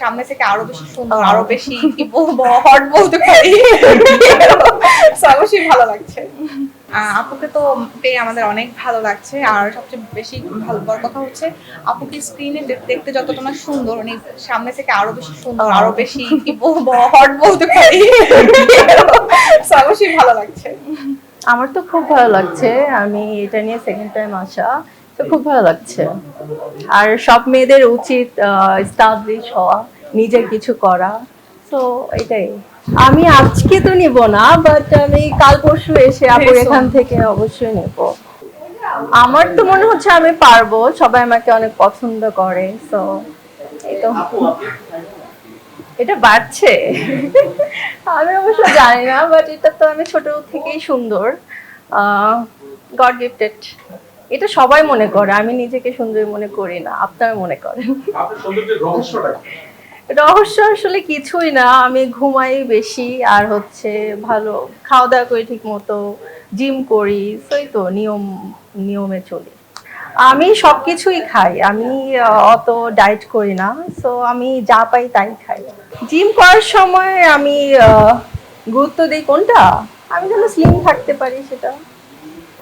সামনে থেকে আরও বেশি সুন্দর আরও বেশি কি বলব হট বলতে পারি। অবশ্যই ভালো লাগছে। আপুকে তো পেয়ে আমাদের অনেক ভালো লাগছে। আর সবচেয়ে বেশি ভালো বড় কথা হচ্ছে আপুকে স্ক্রিনে দেখতে যতটা না সুন্দর উনি সামনে থেকে আরও বেশি সুন্দর আরও বেশি কি বলব হট বলতে পারি। অবশ্যই ভালো লাগছে। আমার তো খুব ভালো লাগছে। আমি এটা নিয়ে সেকেন্ড টাইম আসা। তো খুব ভালো লাগছে। আর সব মেয়েদের উচিত স্টাবলিশ হওয়া নিজের কিছু করা। তো এটাই। আমি আজকে তো নিব না বাট আমি কাল পরশু এসে আপুর এখান থেকে অবশ্যই নেব। আমার তো মনে হচ্ছে আমি পারব সবাই আমাকে অনেক পছন্দ করে তো এই তো। এটা বাড়ছে। আমি অবশ্য জানি না বাট এটা তো আমি ছোট থেকেই সুন্দর গড গিফটেড এটা সবাই মনে করে আমি নিজেকে সুন্দর মনে করি না আপনারা মনে করেন। রহস্য আসলে কিছুই না আমি ঘুমাই বেশি আর হচ্ছে ভালো খাওয়া দাওয়া করি ঠিক মতো জিম করি সেই তো নিয়ম নিয়মে চলি। আমি সবকিছুই খাই আমি অত ডায়েট করি না সো আমি যা পাই তাই খাই। জিম করার সময় আমি গুরুত্ব দিই কোনটা? আমি যেন স্লিম থাকতে পারি সেটা।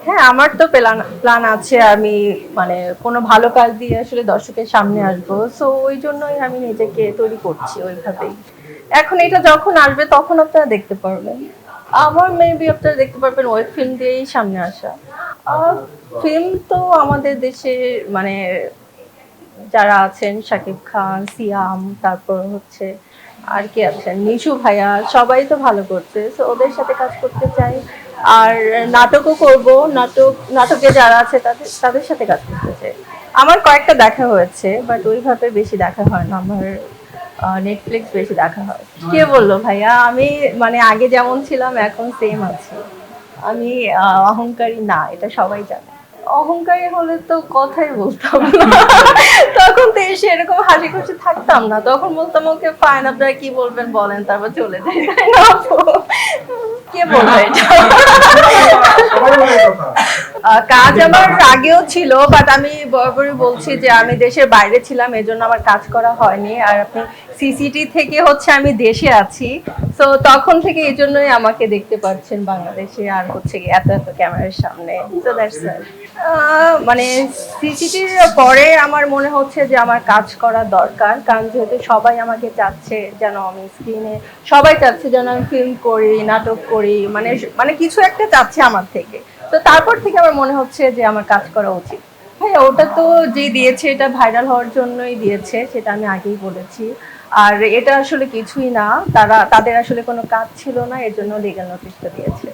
হ্যাঁ আমার তো প্ল্যান প্ল্যান আছে আমি মানে কোনো ভালো কাজ দিয়ে আসলে দর্শকের সামনে আসব। সো ওই জন্যই আমি নিজেকে তৈরি করছি ওইভাবেই। এখন এটা যখন আসবে, তখন আপনারা দেখতে পারবেন। আমার মেবি আপনারা দেখতে পারবেন ওয়েব ফিল্ম দিয়েই সামনে আসা। ফিল্ম তো আমাদের দেশে মানে যারা আছেন, শাকিব খান, সিয়াম, তারপর হচ্ছে আর কি আছেন? নিশু ভাইয়া, সবাই তো ভালো করছে। তো ওদের সাথে কাজ করতে চাই। আর নাটকও করব, নাটক, নাটকে যারা আছে তাদের তাদের সাথে কাজ করতে চাই। আমার কয়েকটা দেখা হয়েছে বাট ওইভাবে বেশি দেখা হয় না। আমার নেটফ্লিক্স বেশি দেখা হয়। কে বলল ভাইয়া? আমি মানে আগে যেমন ছিলাম, এখন সেম আছি। আমি অহংকারী না, এটা সবাই জানে। অহংকারী হলে তো কথাই বলতাম না। তখন তো এসে এরকম হাসি খুশি থাকতাম না। তখন বলতাম ওকে ফাইন আপনারা কি বলবেন বলেন তারপর চলে যাই। তাই না কে বলবে। আহ, কাজ আমার আগেও ছিল বাট আমি বরাবরই বলছি যে আমি দেশের বাইরে ছিলাম এজন্য আমার কাজ করা হয়নি। আর আপনি সিসিটি থেকে হচ্ছে আমি দেশে আছি। তো তখন থেকে এই জন্যই আমাকে দেখতে পাচ্ছেন বাংলাদেশে আর হচ্ছে এত এত ক্যামেরার সামনে। তো মানে সিসিটির পরে আমার মনে হচ্ছে যে আমার কাজ করা দরকার। কারণ যেহেতু সবাই আমাকে চাচ্ছে যেন আমি স্ক্রিনে সবাই চাচ্ছে যেন আমি ফিল্ম করি, নাটক করি মানে মানে কিছু একটা চাচ্ছে আমার থেকে। তো তারপর থেকে আমার মনে হচ্ছে যে আমার কাজ করা উচিত। হ্যাঁ ওটা তো যে দিয়েছে, এটা ভাইরাল হওয়ার জন্যই দিয়েছে, সেটা আমি আগেই বলেছি। আর এটা আসলে কিছুই না, তারা, তাদের আসলে কোনো কাজ ছিল না, এর জন্য লিগাল নোটিশটা দিয়েছে।